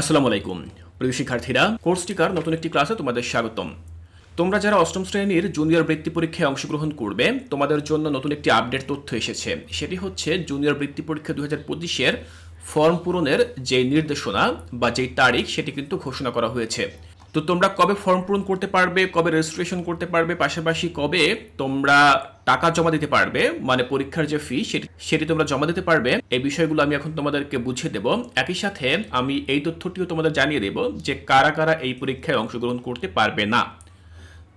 আসসালামু আলাইকুম। প্রিয় শিক্ষার্থীরা, কোর্স টিকার নতুন একটি ক্লাসে তোমাদের স্বাগতম। তোমরা যারা অষ্টম শ্রেণির জুনিয়র বৃত্তি পরীক্ষায় অংশগ্রহণ করবে, তোমাদের জন্য নতুন একটি আপডেট তথ্য এসেছে। সেটি হচ্ছে জুনিয়র বৃত্তি পরীক্ষা দু হাজার পঁচিশের ফর্ম পূরণের যে নির্দেশনা বা যেই তারিখ, সেটি কিন্তু ঘোষণা করা হয়েছে। তো তোমরা কবে ফর্ম পূরণ করতে পারবে, কবে রেজিস্ট্রেশন করতে পারবে, পাশাপাশি কবে তোমরা টাকা জমা দিতে পারবে মানে পরীক্ষার যে ফি সেটি তোমরা জমা দিতে পারবে। এই বিষয়গুলো আমি এখন তোমাদেরকে বুঝিয়ে দেব। একই সাথে আমি এই তথ্যটিও তোমাদের জানিয়ে দেব যে কারা কারা এই পরীক্ষায় অংশগ্রহণ করতে পারবে না।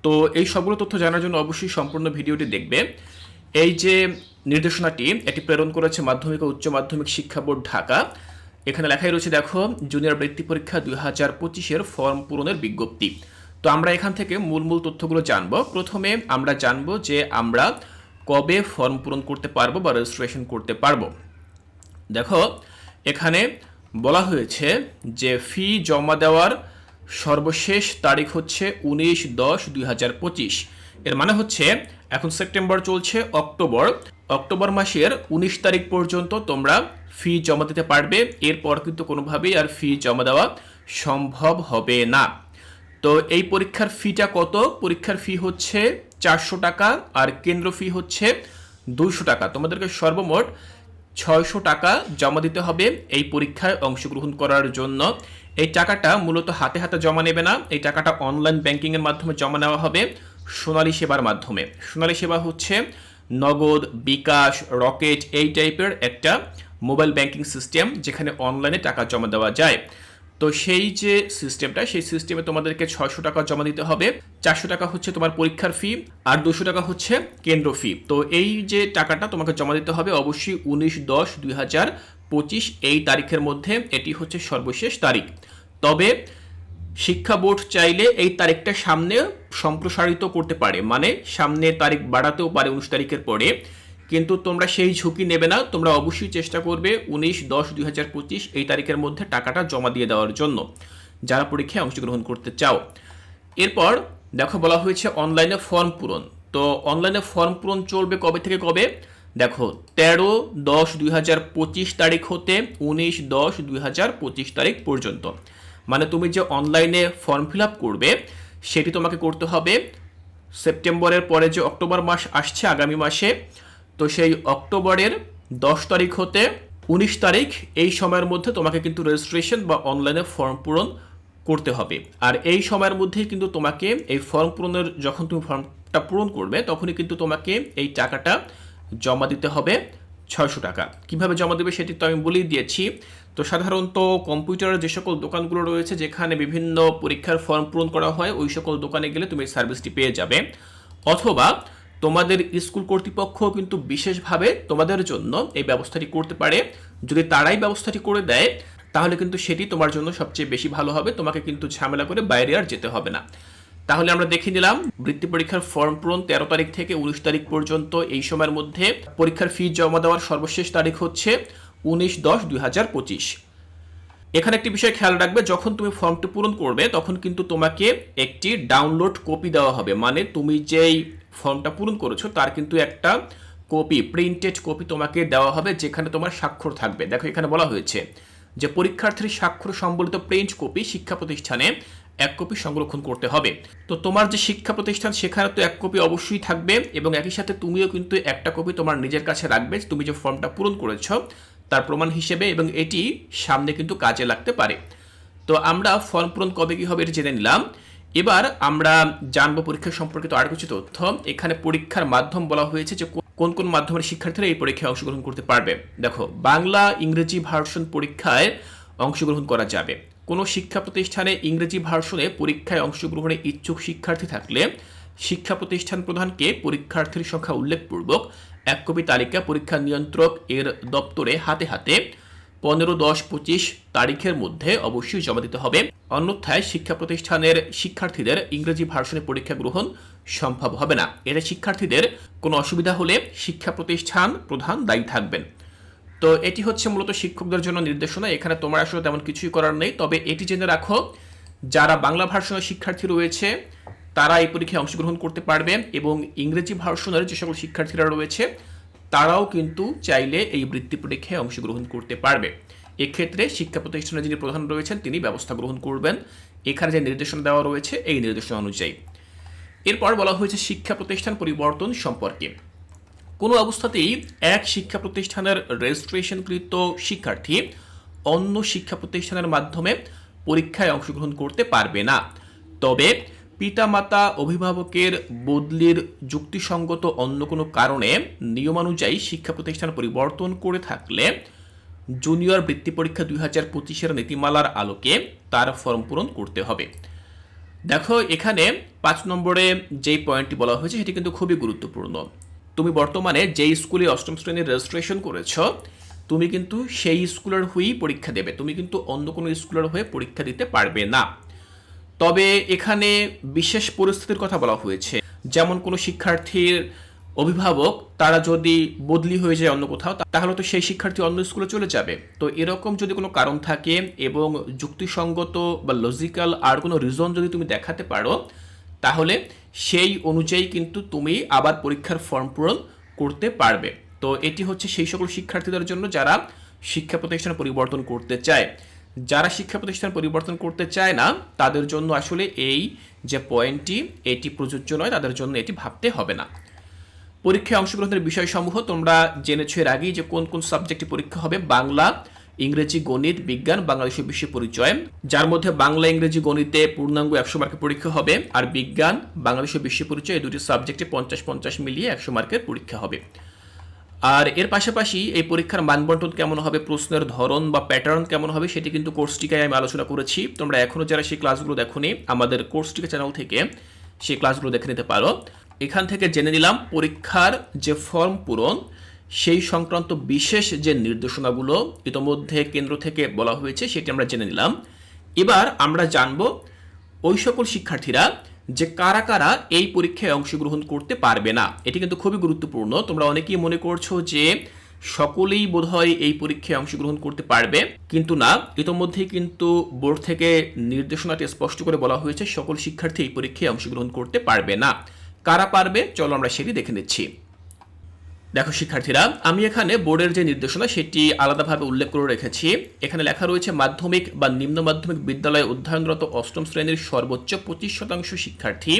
তো এই সবগুলো তথ্য জানার জন্য অবশ্যই সম্পূর্ণ ভিডিওটি দেখবে। এই যে নির্দেশনাটি, এটি প্রেরণ করেছে মাধ্যমিক ও উচ্চ মাধ্যমিক শিক্ষা বোর্ড ঢাকা। এখানে লেখাই রয়েছে, দেখো, জুনিয়র বৃত্তি পরীক্ষা দুই হাজার পঁচিশের ফর্ম পূরণের বিজ্ঞপ্তি। তো আমরা এখান থেকে মূল মূল তথ্যগুলো জানব। প্রথমে আমরা জানব যে আমরা কবে ফর্ম পূরণ করতে পারব বা রেজিস্ট্রেশন করতে পারব? দেখো, এখানে বলা হয়েছে যে ফি জমা দেওয়ার সর্বশেষ তারিখ হচ্ছে উনিশ দশ দুই হাজার পঁচিশ। এর মানে হচ্ছে এখন সেপ্টেম্বর চলছে অক্টোবর। অক্টোবর মাসের উনিশ তারিখ পর্যন্ত তোমরা ফি জমা দিতে পারবে। এরপর কিন্তু কোনোভাবেই আর ফি জমা দেওয়া সম্ভব হবে না। তো এই পরীক্ষার ফিটা কত? পরীক্ষার ফি হচ্ছে চারশো টাকা আর কেন্দ্র ফি হচ্ছে দুইশো টাকা। তোমাদেরকে সর্বমোট ছয়শো টাকা জমা দিতে হবে এই পরীক্ষায় অংশগ্রহণ করার জন্য। এই টাকাটা মূলত হাতে হাতে জমা নেবে না, এই টাকাটা অনলাইন ব্যাংকিংয়ের মাধ্যমে জমা নেওয়া হবে সোনালী সেবার মাধ্যমে। সোনালী সেবা হচ্ছে নগদ, বিকাশ, রকেট, এই টাইপের একটা মোবাইল ব্যাংকিং সিস্টেম যেখানে অনলাইনে টাকা জমা দেওয়া যায়। তো সেই যে সিস্টেমটা সেই সিস্টেমে তোমাদেরকে ছয়শো টাকা জমা দিতে হবে। চারশো টাকা হচ্ছে তোমার পরীক্ষার ফি আর দুশো টাকা হচ্ছে কেন্দ্র ফি তো এই যে টাকাটা তোমাকে জমা দিতে হবে অবশ্যই উনিশ দশ দুই হাজার পঁচিশ এই তারিখের মধ্যে এটি হচ্ছে সর্বশেষ তারিখ। তবে শিক্ষা বোর্ড চাইলে এই তারিখটা সামনে সম্প্রসারিত করতে পারে। মানে সামনে তারিখ বাড়াতেও পারে উনিশ তারিখের পরে। কিন্তু তোমরা সেই ঝুঁকি নেবে না, তোমরা অবশ্যই চেষ্টা করবে উনিশ দশ দুই হাজার পঁচিশ এই তারিখের মধ্যে টাকাটা জমা দিয়ে দেওয়ার জন্য, যারা পরীক্ষায় অংশগ্রহণ করতে চাও। এরপর দেখো বলা হয়েছে অনলাইনে ফর্ম পূরণ। তো অনলাইনে ফর্ম পূরণ চলবে কবে থেকে কবে? দেখো, তেরো দশ দুই হাজার পঁচিশ তারিখ হতে উনিশ দশ দুই হাজার পঁচিশ তারিখ পর্যন্ত। মানে তুমি যে অনলাইনে ফর্ম ফিল আপ করবে, সেটি তোমাকে করতে হবে। সেপ্টেম্বরের পরে যে অক্টোবর মাস আসছে, আগামী মাসে তো সেই অক্টোবরের দশ তারিখ হতে উনিশ তারিখ এই সময়ের মধ্যে তোমাকে কিন্তু রেজিস্ট্রেশন বা অনলাইনে ফর্ম পূরণ করতে হবে। আর এই সময়ের মধ্যেই কিন্তু তোমাকে এই ফর্ম পূরণের যখন তুমি ফর্মটা পূরণ করবে, তখনই কিন্তু তোমাকে এই টাকাটা জমা দিতে হবে ছয়শো টাকা। কীভাবে জমা দেবে সেটি তো আমি বলেই দিয়েছি। তো সাধারণত কম্পিউটারের যে সকল দোকানগুলো রয়েছে, যেখানে বিভিন্ন পরীক্ষার ফর্ম পূরণ করা হয়, ওই সকল দোকানে গেলে তুমি সার্ভিসটি পেয়ে যাবে। অথবা তোমাদের স্কুল কর্তৃপক্ষ কিন্তু বিশেষভাবে তোমাদের জন্য এই ব্যবস্থাটি করতে পারে। যদি তারাই ব্যবস্থাটি করে দেয়, তাহলে কিন্তু সেটি তোমার জন্য সবচেয়ে বেশি ভালো হবে। তোমাকে কিন্তু ঝামেলা করে বাইরে আর যেতে হবে না। তাহলে আমরা দেখে নিলাম, বৃত্তি পরীক্ষার ফর্ম পূরণ তেরো তারিখ থেকে উনিশ তারিখ পর্যন্ত এই সময়ের মধ্যে পরীক্ষার ফি জমা দেওয়ার সর্বশেষ তারিখ হচ্ছে উনিশ দশ দুই হাজার পঁচিশ। এখানে একটি বিষয় খেয়াল রাখবে, যখন তুমি ফর্মটি পূরণ করবে, তখন কিন্তু তোমাকে একটি ডাউনলোড কপি দেওয়া হবে। মানে তুমি যেই ফর্মটা পূরণ করেছ, তার কিন্তু একটা কপি প্রিন্টেড কপি তোমাকে দেওয়া হবে, যেখানে তোমার স্বাক্ষর থাকবে। দেখো, এখানে বলা হয়েছে যে পরীক্ষার্থীর স্বাক্ষর সম্বলিত প্রিন্ট কপি শিক্ষা প্রতিষ্ঠানে এক কপি সংরক্ষণ করতে হবে। তো তোমার যে শিক্ষা প্রতিষ্ঠান, সেখানে তো এক কপি অবশ্যই থাকবে এবং একই সাথে তুমিও কিন্তু একটা কপি তোমার নিজের কাছে রাখবে, তুমি যে ফর্মটা পূরণ করেছ, তার প্রমাণ হিসেবে এবং এটি সামনে কিন্তু কাজে লাগতে পারে। তো আমরা ফর্ম পূরণ কবে কী হবে এটা জেনে নিলাম। এবার আমরা জানব পরীক্ষা সম্পর্কিত আর কিছু তথ্য। এখানে পরীক্ষার মাধ্যম বলা হয়েছে যে কোন কোন মাধ্যমের শিক্ষার্থীরা এই পরীক্ষায় অংশগ্রহণ করতে পারবে। দেখো, বাংলা, ইংরেজি ভার্সন পরীক্ষায় অংশগ্রহণ করা যাবে। কোনো শিক্ষা প্রতিষ্ঠানে ইংরেজি ভার্সনে পরীক্ষায় অংশগ্রহণে ইচ্ছুক শিক্ষার্থী থাকলে শিক্ষা প্রতিষ্ঠান প্রধানকে পরীক্ষার্থীর সংখ্যা উল্লেখপূর্বক এক কপি তালিকা পরীক্ষা নিয়ন্ত্রক এর দপ্তরে হাতে হাতে পনেরো, দশ, পঁচিশ তারিখের মধ্যে অবশ্যই জমা দিতে হবে। অন্যথায় শিক্ষা প্রতিষ্ঠানের শিক্ষার্থীদের ইংরেজি ভার্সনে পরীক্ষা গ্রহণ সম্ভব হবে না। এটা শিক্ষার্থীদের কোনো অসুবিধা হলে শিক্ষা প্রতিষ্ঠান প্রধান দায়ী থাকবেন। তো এটি হচ্ছে মূলত শিক্ষকদের জন্য নির্দেশনা। এখানে তোমার আসলে তেমন কিছুই করার নেই। তবে এটি জেনে রাখো, যারা বাংলা ভার্সনের শিক্ষার্থী রয়েছে, তারা এই পরীক্ষায় অংশগ্রহণ করতে পারবে এবং ইংরেজি ভার্সনের যে সকল শিক্ষার্থীরা রয়েছে তারাও কিন্তু চাইলে এই বৃত্তি পরীক্ষায় অংশগ্রহণ করতে পারবে। এক্ষেত্রে শিক্ষা প্রতিষ্ঠানের যিনি প্রধান রয়েছেন, তিনি ব্যবস্থা গ্রহণ করবেন। এখানে যে নির্দেশনা দেওয়া রয়েছে, এই নির্দেশনা অনুযায়ী। এরপর বলা হয়েছে শিক্ষা প্রতিষ্ঠান পরিবর্তন সম্পর্কে। কোনো অবস্থাতেই এক শিক্ষা প্রতিষ্ঠানের রেজিস্ট্রেশনকৃত শিক্ষার্থী অন্য শিক্ষা প্রতিষ্ঠানের মাধ্যমে পরীক্ষায় অংশগ্রহণ করতে পারবে না। তবে পিতামাতা অভিভাবকের বদলির যুক্তিসঙ্গত অন্য কোনো কারণে নিয়মানুযায়ী শিক্ষা প্রতিষ্ঠান পরিবর্তন করে থাকলে জুনিয়র বৃত্তি পরীক্ষা দুই হাজার পঁচিশের নীতিমালার আলোকে তার ফর্ম পূরণ করতে হবে। দেখো, এখানে পাঁচ নম্বরে যেই পয়েন্টটি বলা হয়েছে সেটি কিন্তু খুবই গুরুত্বপূর্ণ। তুমি বর্তমানে যেই স্কুলে অষ্টম শ্রেণির রেজিস্ট্রেশন করেছ, তুমি কিন্তু সেই স্কুলের হয়েই পরীক্ষা দেবে। তুমি কিন্তু অন্য কোনো স্কুলের হয়ে পরীক্ষা দিতে পারবে না। তবে এখানে বিশেষ পরিস্থিতির কথা বলা হয়েছে। যেমন কোনো শিক্ষার্থীর অভিভাবক, তারা যদি বদলি হয়ে যায় অন্য কোথাও তাহলে তো সেই শিক্ষার্থী অন্য স্কুলে চলে যাবে। তো এরকম যদি কোনো কারণ থাকে এবং যুক্তিসঙ্গত বা লজিক্যাল আর কোনো রিজন যদি তুমি দেখাতে পারো, তাহলে সেই অনুযায়ী কিন্তু তুমি আবার পরীক্ষার ফর্ম পূরণ করতে পারবে। তো এটি হচ্ছে সেই সকল শিক্ষার্থীদের জন্য যারা শিক্ষা প্রতিষ্ঠান পরিবর্তন করতে চায়। যারা শিক্ষা প্রতিষ্ঠান পরিবর্তন করতে চায় না, তাদের জন্য আসলে এই যে পয়েন্টটি, এটি প্রযোজ্য নয়, তাদের জন্য এটি ভাবতে হবে না। পরীক্ষায় অংশগ্রহণের বিষয়সমূহ তোমরা জেনেছো এর আগেই যে কোন কোন সাবজেক্টে পরীক্ষা হবে। বাংলা, ইংরেজি, গণিত, বিজ্ঞান, বাংলাদেশের বিশ্ব পরিচয়। যার মধ্যে বাংলা, ইংরেজি, গণিতে পূর্ণাঙ্গ একশো মার্কের পরীক্ষা হবে আর বিজ্ঞান, বাংলাদেশের বিশ্ব পরিচয়, এই দুটি সাবজেক্টে পঞ্চাশ পঞ্চাশ মিলিয়ে একশো মার্কের পরীক্ষা হবে। আর এর পাশাপাশি এই পরীক্ষার মানবন্টন কেমন হবে, প্রশ্নের ধরন বা প্যাটার্ন কেমন হবে সেটি কিন্তু কোর্সটিকায় আমি আলোচনা করেছি। তোমরা এখনও যারা সেই ক্লাসগুলো দেখোনি, আমাদের কোর্সটিকা চ্যানেল থেকে সেই ক্লাসগুলো দেখে নিতে পারো। এখান থেকে জেনে নিলাম পরীক্ষার যে ফর্ম পূরণ, সেই সংক্রান্ত বিশেষ যে নির্দেশনাগুলো ইতোমধ্যে কেন্দ্র থেকে বলা হয়েছে, সেটি আমরা জেনে নিলাম। এবার আমরা জানব ওই সকল শিক্ষার্থীরা যে কারা কারা এই পরীক্ষায় অংশগ্রহণ করতে পারবে না, এটি কিন্তু খুবই গুরুত্বপূর্ণ। তোমরা অনেকেই মনে করছ যে সকলেই বোধহয় এই পরীক্ষায় অংশগ্রহণ করতে পারবে, কিন্তু না। ইতোমধ্যেই কিন্তু বোর্ড থেকে নির্দেশনাটি স্পষ্ট করে বলা হয়েছে, সকল শিক্ষার্থী এই পরীক্ষায় অংশগ্রহণ করতে পারবে না। কারা পারবে? চলো আমরা সেটি দেখে নিচ্ছি। দেখো, শিক্ষার্থীরা, আমি এখানে বোর্ডের যে নির্দেশনা, সেটি আলাদাভাবে উল্লেখ করে রেখেছি। এখানে লেখা রয়েছে, মাধ্যমিক বা নিম্ন মাধ্যমিক বিদ্যালয়ে অধ্যয়নরত অষ্টম শ্রেণির সর্বোচ্চ পঁচিশ শতাংশ শিক্ষার্থী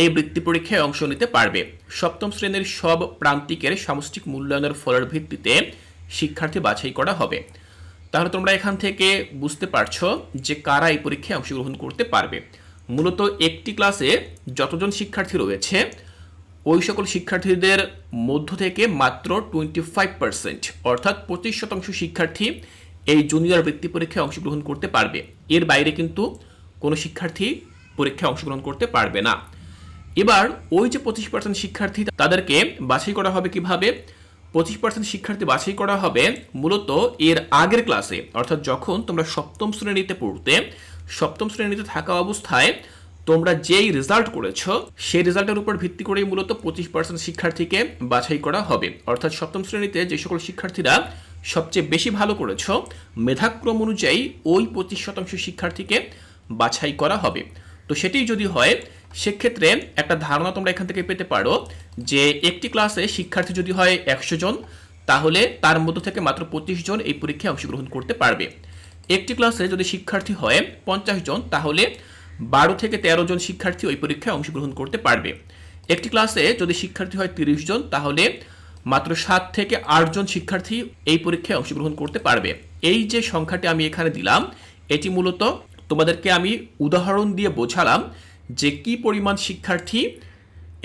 এই বৃত্তি পরীক্ষায় অংশ নিতে পারবে। সপ্তম শ্রেণির সব প্রান্তিকের সামষ্টিক মূল্যায়নের ফলের ভিত্তিতে শিক্ষার্থী বাছাই করা হবে। তাহলে তোমরা এখান থেকে বুঝতে পারছ যে কারা এই পরীক্ষায় অংশগ্রহণ করতে পারবে। মূলত একটি ক্লাসে যতজন শিক্ষার্থী রয়েছে ওই সকল শিক্ষার্থীদের মধ্য থেকে মাত্র টোয়েন্টি ফাইভ পার্সেন্ট অর্থাৎ পঁচিশ শতাংশ শিক্ষার্থী এই জুনিয়র বৃত্তি পরীক্ষায় অংশগ্রহণ করতে পারবে। এর বাইরে কিন্তু কোনো শিক্ষার্থী পরীক্ষায় অংশগ্রহণ করতে পারবে না। এবার ওই যে পঁচিশ পার্সেন্ট শিক্ষার্থী তাদেরকে বাছাই করা হবে কীভাবে? পঁচিশ পার্সেন্ট শিক্ষার্থী বাছাই করা হবে মূলত এর আগের ক্লাসে অর্থাৎ যখন তোমরা সপ্তম শ্রেণীতে পড়তে, সপ্তম শ্রেণীতে থাকা অবস্থায় তোমরা যেই রেজাল্ট করেছ, সেই রেজাল্টের উপর ভিত্তি করেই মূলত পঁচিশ পার্সেন্ট শিক্ষার্থীকে বাছাই করা হবে। অর্থাৎ সপ্তম শ্রেণীতে যে সকল শিক্ষার্থীরা সবচেয়ে বেশি ভালো করেছ, মেধাক্রম অনুযায়ী ওই পঁচিশ শতাংশ শিক্ষার্থীকে বাছাই করা হবে। তো সেটি যদি হয়, সেক্ষেত্রে একটা ধারণা তোমরা এখান থেকে পেতে পারো যে একটি ক্লাসে শিক্ষার্থী যদি হয় একশো জন, তাহলে তার মধ্য থেকে মাত্র পঁচিশ জন এই পরীক্ষায় অংশগ্রহণ করতে পারবে। একটি ক্লাসে যদি শিক্ষার্থী হয় পঞ্চাশ জন, তাহলে বারো থেকে তেরো জন শিক্ষার্থী ওই পরীক্ষায় অংশগ্রহণ করতে পারবে। একটি ক্লাসে যদি শিক্ষার্থী হয় তিরিশ জন, তাহলে মাত্র সাত থেকে আটজন শিক্ষার্থী এই পরীক্ষায় অংশগ্রহণ করতে পারবে। এই যে সংখ্যাটি আমি এখানে দিলাম, এটি মূলত তোমাদেরকে আমি উদাহরণ দিয়ে বোঝালাম যে কি পরিমাণ শিক্ষার্থী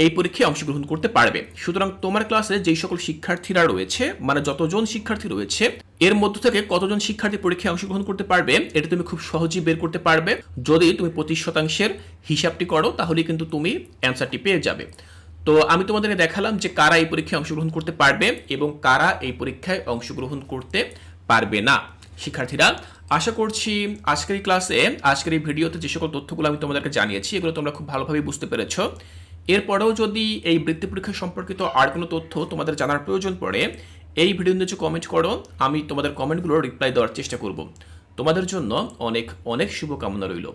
এই পরীক্ষায় অংশগ্রহণ করতে পারবে। সুতরাং তোমার ক্লাসে যেই সকল শিক্ষার্থীরা রয়েছে মানে যতজন শিক্ষার্থী রয়েছে, এর মধ্য থেকে কতজন শিক্ষার্থী পরীক্ষায় অংশগ্রহণ করতে পারবে, এটা তুমি খুব সহজেই বের করতে পারবে। যদি তুমি পঁচিশ শতাংশের হিসাবটি করো তাহলে কিন্তু তুমি অ্যান্সারটি পেয়ে যাবে। তো আমি তোমাদেরকে দেখালাম যে কারা এই পরীক্ষায় অংশগ্রহণ করতে পারবে এবং কারা এই পরীক্ষায় অংশগ্রহণ করতে পারবে না। শিক্ষার্থীরা, আশা করছি আজকের ক্লাসে, আজকের এই ভিডিওতে যে সকল তথ্যগুলো আমি তোমাদেরকে জানিয়েছি, এগুলো তোমরা খুব ভালোভাবে বুঝতে পেরেছ। এরপরেও যদি এই বৃত্তি পরীক্ষা সম্পর্কিত আর কোনো তথ্য তোমাদের জানার প্রয়োজন পড়ে, এই ভিডিও নিচে কমেন্ট করো, আমি তোমাদের কমেন্টগুলোর রিপ্লাই দেওয়ার চেষ্টা করব। তোমাদের জন্য অনেক অনেক শুভকামনা রইল।